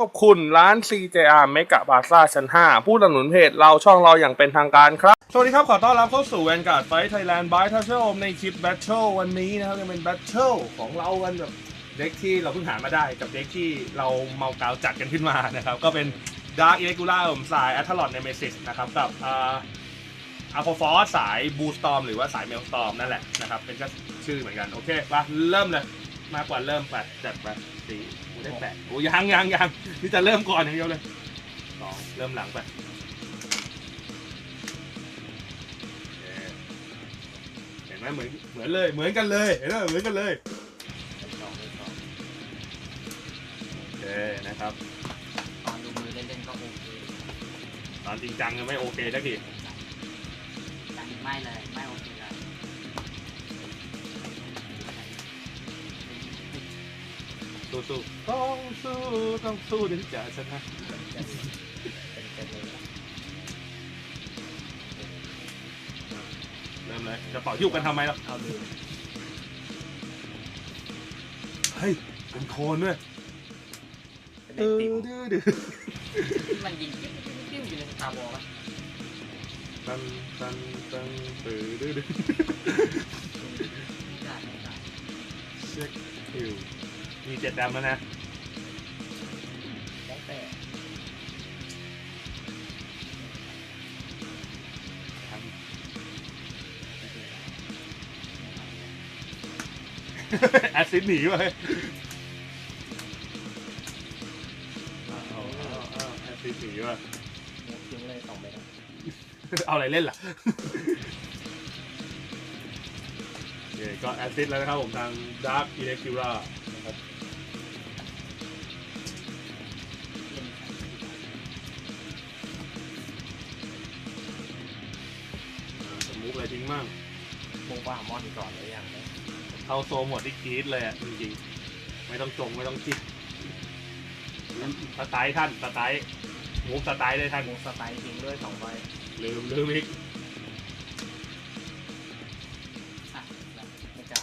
ขอบคุณร้าน CJR เมกะบาซ่าชั้น 5 ผู้สนับสนุนเพจเราช่องเราอย่างเป็นทางการครับ สวัสดีครับ ขอต้อนรับเข้าสู่แวนการ์ดไฟไทยแลนด์บายทัชเชลในคลิปแบทเทิลวันนี้นะครับยังเป็นแบทเทิลของเรากันแบบเด็กที่เราเพิ่งหามาได้กับเด็กที่เราเมากาวจัดกันขึ้นมานะครับ ก็เป็น Dark Irregular ผมสายอัทลอดเนเมซิสนะครับกับอ่าอาร์โฟอสสายบูสตอมหรือว่าสายเมลสตอมนั่นแหละนะครับเป็นชื่อเหมือนกันโอเคมาเริ่มเลยมากกว่าเริ่มไปจัดไปสี่ โอ้ได้แปดโอ้ยังยังยังนี่จะเริ่มก่อนอย่างเดียวเลยสองเริ่มหลังไปโอเคเห็นไหมเหมือนเหมือนเลยเหมือนกันเลยเห็นไหมเหมือนกันเลยสองสองโอเคนะครับตอนดูมือเล่นๆก็โอเคตอนจริงจังยังไม่โอเคสักทีจังไม่เลยไม่โอเค สู้สู้ต้องสู้ต้องสู้ถึงจะชนะเป็นๆเลยเริ่มเลยจะเป่าหิ้วกันทำไมล่ะเอาดูเฮ้ยเป็นโคนด้วยเป็นดื้อติ่มดื้อดื้อที่มันยิงปิ้วปิ้วอยู่ในสตาร์บอลปะตันตันตันตื้อดื้อดื้อไม่ได้ไม่ได้ เช็คฮิว มีเจ็ดดำแล้วนะแล้วแต่แอสซิดหนีไปเอาเอาเอาแอสซิดหนีว่ะทิ้งเลยสองเมตรเอาอะไรเล่นล่ะโอเคก็แอสซิดแล้วนะครับผมทาง Dark Electura นะครับ อนก่อนหรือยังเนี่ยเข้าโซหมดที่กรีดเลยอะจริงๆ ไม่ต้องจงไม่ต้องจิกสไตล์ท่านสไตล์มูฟสไตล์เลยท่านมุกสไตล์ทิ้งด้วยสองใบลืมลืมอีกอะไม่กล้า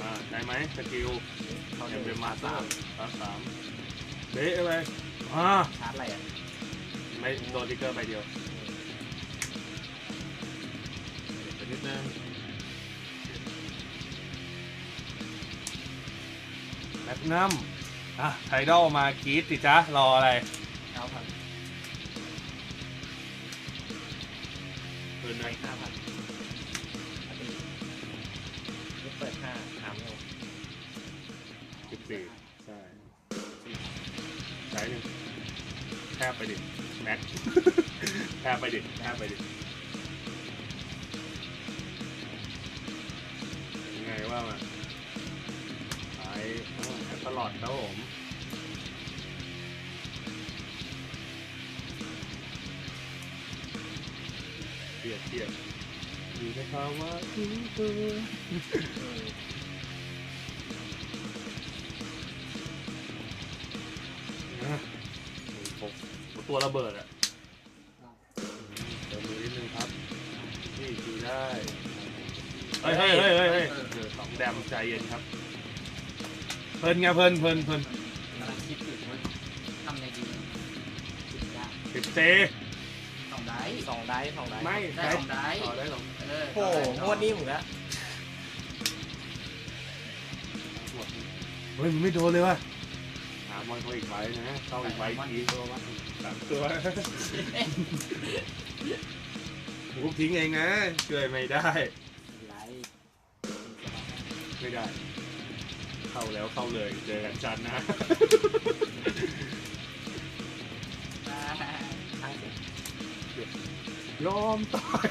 อ่าได้ไหมสกิลเขาเอ็เดิมนเป็นมามาสาสามมสามสามเบ๊ะอะไรอ่าชาร์จอะไรอะไม่โดนทิกเกอร์ไปเดียว นิดนึงแมกนัมอะไทดอลมากรีดสิจ๊ะ รออะไรเก้าพันเปิดไปไหนห้าพันเปิดห้าถามเลยสิบสี่ใช่ใช้หนึ่งแทบไปดิ แม็กแทบไปดิแทบไปดิ เทียดเทียดอยู่ในภาวะทิ้งตัวนะโอ้โหตัวระเบิดอะเติมมือนิดนึงครับ นี่ดูได้ เฮ้ยเฮ้ยเฮ้ยเฮ้ยเฮ้ยเออสองแดมใจเย็นครับ เพลินไงเพลินเพลินเพลินกำลังคิดอยู่ว่าทำไงดีคิดยากสิบเซ องได้สองได้สองได้ไม่ได้สองได้ต่อได้สองเออโอ้โหงวดนี้ผมละหมดเฮ้ยมันไม่โดนเลยว่ะหามอนเขาอีกไว้นะเข้าอีกไว้ทีตัววะสามตัวผมทิ้งเองนะช่วยไม่ได้ไรไม่ได้ เข้าแล้วเข้าเลยเจอกันจันทร์นะ ยอมตาย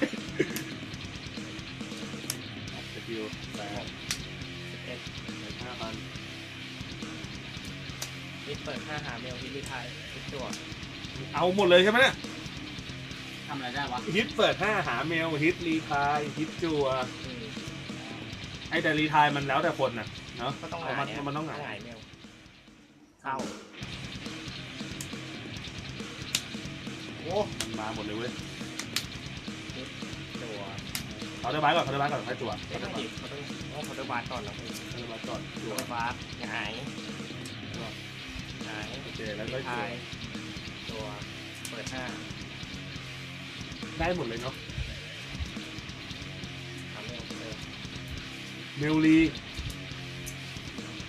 สกิลแปดเอ็ดห้าพันนี่เปิดห้าหาเมลฮิลิไทยทุกตัวเอาหมดเลยใช่ไหมเนี่ยทำอะไรได้วะฮิตเปิดห้าหาเมลฮิตรีทายฮิตจัวอืมไอแต่รีทายมันแล้วแต่คนน่ะเนาะก็ต้องมันหาเนี่ยมันต้องหาหงายเมลเข้า มันมาหมดเลยเว้ยตัวเขาได้บายก่อนเขาได้บายก่อนให้จั่วไม่ต้องหยิบเขาต้องต้องเขาต้องบาร์ก่อนแล้วเขาได้บายก่อนจั่ตัววบาร์หงายหายโอเคแล้วฮิก็ลิทายตัวเปิดห้าได้หมดเลยเนาะหาเมลเออเมลลี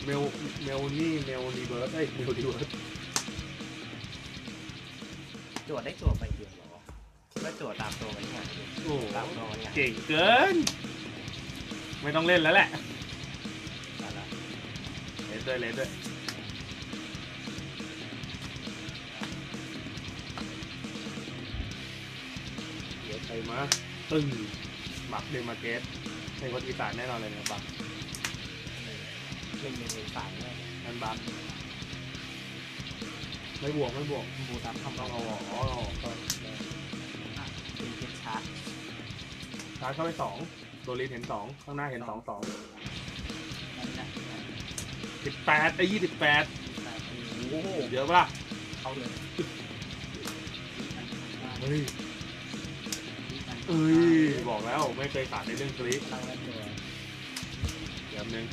เมลเมลนี่เมลรีเบิร์สเอ้ยเมลรีเบิร์ส จั่วได้จั่วไปเดียวเหรอคิดว่าจั่วตามตัวมันง่ายอยู่โอ้ตามตัวมันง่ายเก่งเกิน ไม่ต้องเล่นแล้วแหละแต่ละเล่นด้วยเล่นด้วยเดี๋ยวไปมาตึ้งหมักเดมาเกสในคนอีสานแน่นอนเลยเนี่ยบักหนึ่งหนึ่งหนึ่งสามเนี่ย นั่นบัก ไม่บวกไม่บวกบูตับทำต้องเอาเอาออกอ๋อเอาออกก็เป็นเพชรชาร์จชาร์จเข้าไปสองตัวลีดเห็นสองข้างหน้าเห็นสองสองนั่นแหละสิบแปดไอ้ยี่สิบแปดโอ้โหเยอะปะล่ะเข้าเลยเฮ้ยเอ้ยบอกแล้วไม่เคยขาดในเรื่องคลิปพลังแวนตัวเดี๋ยวนึง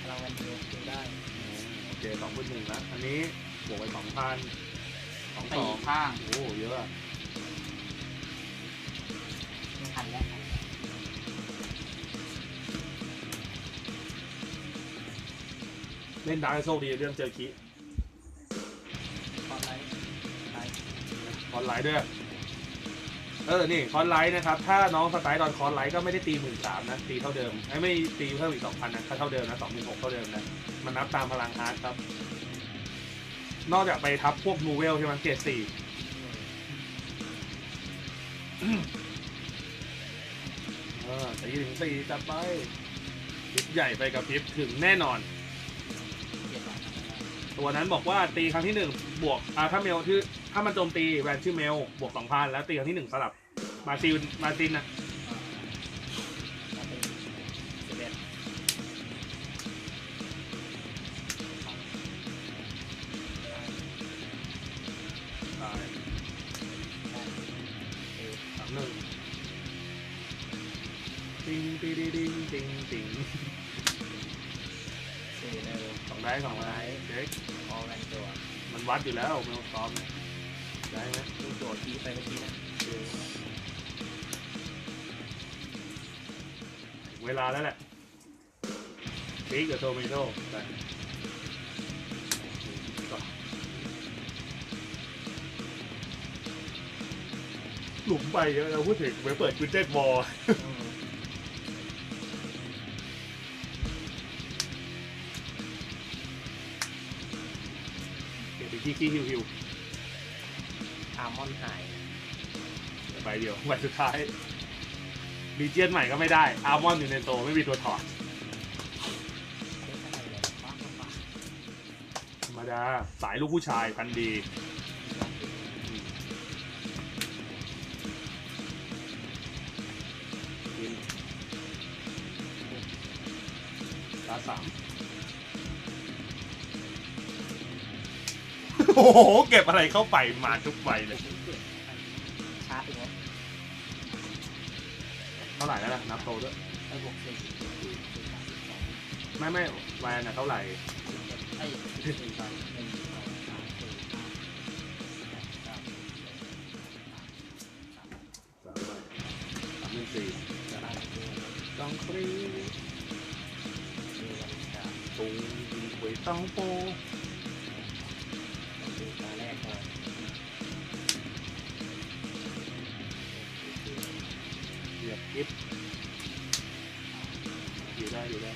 พลังแวนตัวดูได้โอเคสองพันหนึ่งนะอันนี้ บวกไปสองพันสองสตีองข้าง โอ้โหเยอะอะไม่ทันแล้วเล่นดาร์กโชคดีเรื่องเจอคิตอนไลท์ไลท์คอนไลท์ด้วย เออ นี่คอนไลท์นะครับ ถ้าน้องสไตล์ตอนคอนไลท์ก็ไม่ได้ตีหมื่นสามนะ ตีเท่าเดิมไอ้ไม่ตีเพิ่มอีกสองพันนะถ้าเท่าเดิมนะสองหมื่นหกเท่าเดิมนะ มันนับตามพลังฮาร์ดครับ นอกจากไปทับพวกนูเวลใช่ไหมเกรดสี่เออตีถึงสี่จัดไปพริบใหญ่ไปกับพริบถึงแน่นอนเกียรติตัวนั้นบอกว่าตีครั้งที่หนึ่งบวกอ่าถ้าเมลชื่อถ้ามันโจมตีแวนชื่อเมลบวกสองพันแล้วตีครั้งที่หนึ่งสลับมาซิลมาซินนะ เร็วสองได้สองได้เช็คพอแวนตัวมันวัดอยู่แล้วเมลซ้อมเนี่ยได้ไหมดูโจทย์ทีไปเมื่อกี้นะเวลาแล้วแหละปีกกับโทเมโต้ไปหลุมไปเยอะเราพูดถึงไปเปิดกุญแจบอล ขี้ขี้ฮิวฮิวอาร์มอนหายไปเดียววันสุดท้ายดีเจียนใหม่ก็ไม่ได้ อาร์มอนอยู่ในโตไม่มีตัวถอดเล่นอะไรเลยว้าวว้าวธรรมดา สายลูกผู้ชายพันธุ์ดี โอ้โห เก็บอะไรเข้าไปมาทุกใบเลย ชาร์จอีกไหมเท่าไหร่แล้วล่ะนับโตด้วย ไอ้บวกสี่สี่สามสิบสองไม่ไม่แวนนะเท่าไหร่สิบเอ็ดไอ้สี่สองหนึ่งสองสามสี่ห้าแปดเก้าสิบสามสามใบสามหนึ่งสี่จะได้ดูสองฟรีดูวันชาตุงดีกวยต้องโป เหยียบอิฟอยู่ได้อยู่ได้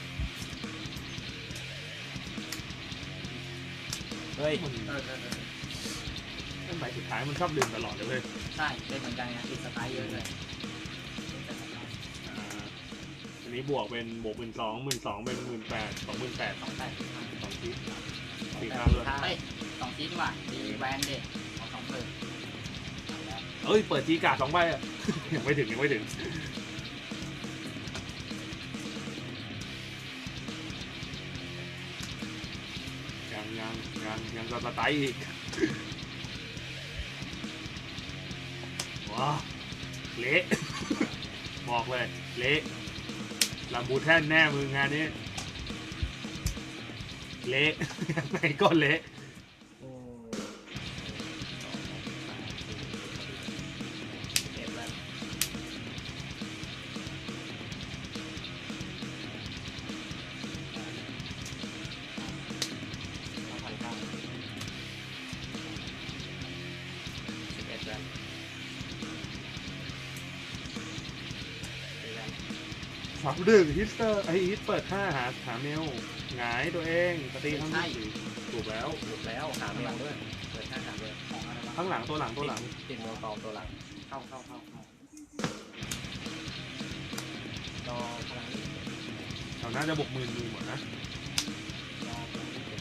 เฮ้ยมันเออเออเออนั่นใบสุดท้ายมันชอบลืมตลอดเลยเว้ยใช่เป็นเหมือนกันไงติดสไตล์เยอะเลยอ่าอันนี้บวกเป็นบวกหมื่นสองหมื่นสองเป็นหมื่นแปดสองหมื่นแปดสองแปดสิบห้าสองทีสองสี่แปข้าดงเลยห้าเฮ้ยสองชิ้นดีกว่าดีแวนเด็กเอาสองเปิดแล้วเอ้ยเปิดจีการ์ดสองใบอะยังไม่ถึงยังไม่ถึง ยังยังยังยังก็สไตล์อีกว้าเละ บอกเลย เละลำบูแท่นแน่มึงงานนี้ เละยังไงก็เละ สามหนึ่งฮิสเตอร์ไอฮิสเปิดห้าหาหาเมลหงายตัวเองสตรีข้างนี้ถูกแล้วถูกแล้วหาเมลด้วยเปิดห้าหาเมลของอะไรวะข้างหลังตัวหลังตัวหลังติดเมลตอมตัวหลังเข้าเข้าเข้าเข้ารอพลังนี้เราน่าจะบกมือมือหมดนะรอพลังที่เป็น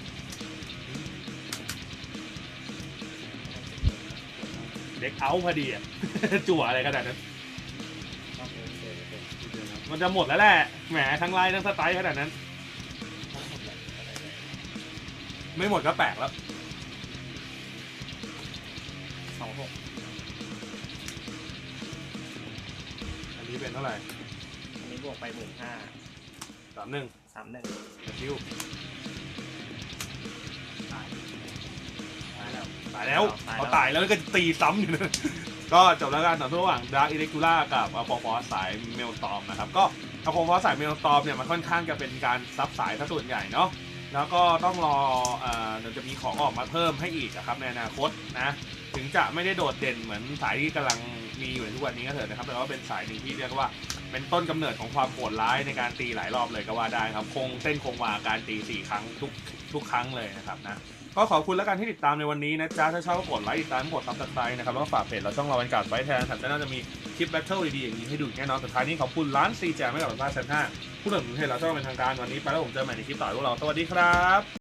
เด็กเอาพอดีอะจั่วอะไรขนาดนั้น มันจะหมดแล้วแหละ แหมทั้งไลน์ทั้งสไตล์ขนาดนั้นทั้งหมดเลยอะไรเลยไม่หมดก็แปลกแล้วสองหกอันนี้เป็นเท่าไหร่ อันนี้บวกไปหมื่นห้าสามหนึ่งสามหนึ่งคิวตายตายแล้วตายแล้ว ตายแล้วเขาตายแล้วก็ตีซ้ำอยู่นะ ก็จบแล้วกันต่อสู้ระหว่างดาร์อิเล็กทูล่ากับอ q คว f ฟอสสายเมลตอมนะครับก็อ q คว f ฟอสสายเมลตอมเนี่ยมันค่อนข้างจะเป็นการซับสายถ้าส่วนใหญ่เนาะแล้วก็ต้องรอเอ่อเดี๋ยวจะมีของออกมาเพิ่มให้อีกอะครับในอนาคตนะถึงจะไม่ได้โดดเด่นเหมือนสายที่กำลังมีอยู่ในทุกวันนี้ก็เถอะนะครับแต่ว่าเป็นสายหนึ่งที่เรียกว่าเป็นต้นกำเนิดของความโหดร้ายในการตีหลายรอบเลยก็ว่าได้ครับคงเส้นคงวาการตีสี่ครั้งทุกทุกครั้งเลยนะครับนะ ก็ขอบคุณแล้วกันที่ติดตามในวันนี้นะจ๊ะถ้าชอบก็กดไลค์ติดตามกดซับสไครต์นะครับแล้วก็ฝากเพจเราช่องเราบันการไว้แทนถัดจากนั้นจะมีคลิปแบทเทิลดีๆอย่างนี้ให้ดูแน่นอนสุดท้ายนี้ขอบคุณร้านซีแจไม่กับร้านเซนห้าผู้สนับสนุนเพจเราช่องเป็นทางการวันนี้ไปแล้วผมเจอใหม่ในคลิปต่อพวกเราสวัสดีครับ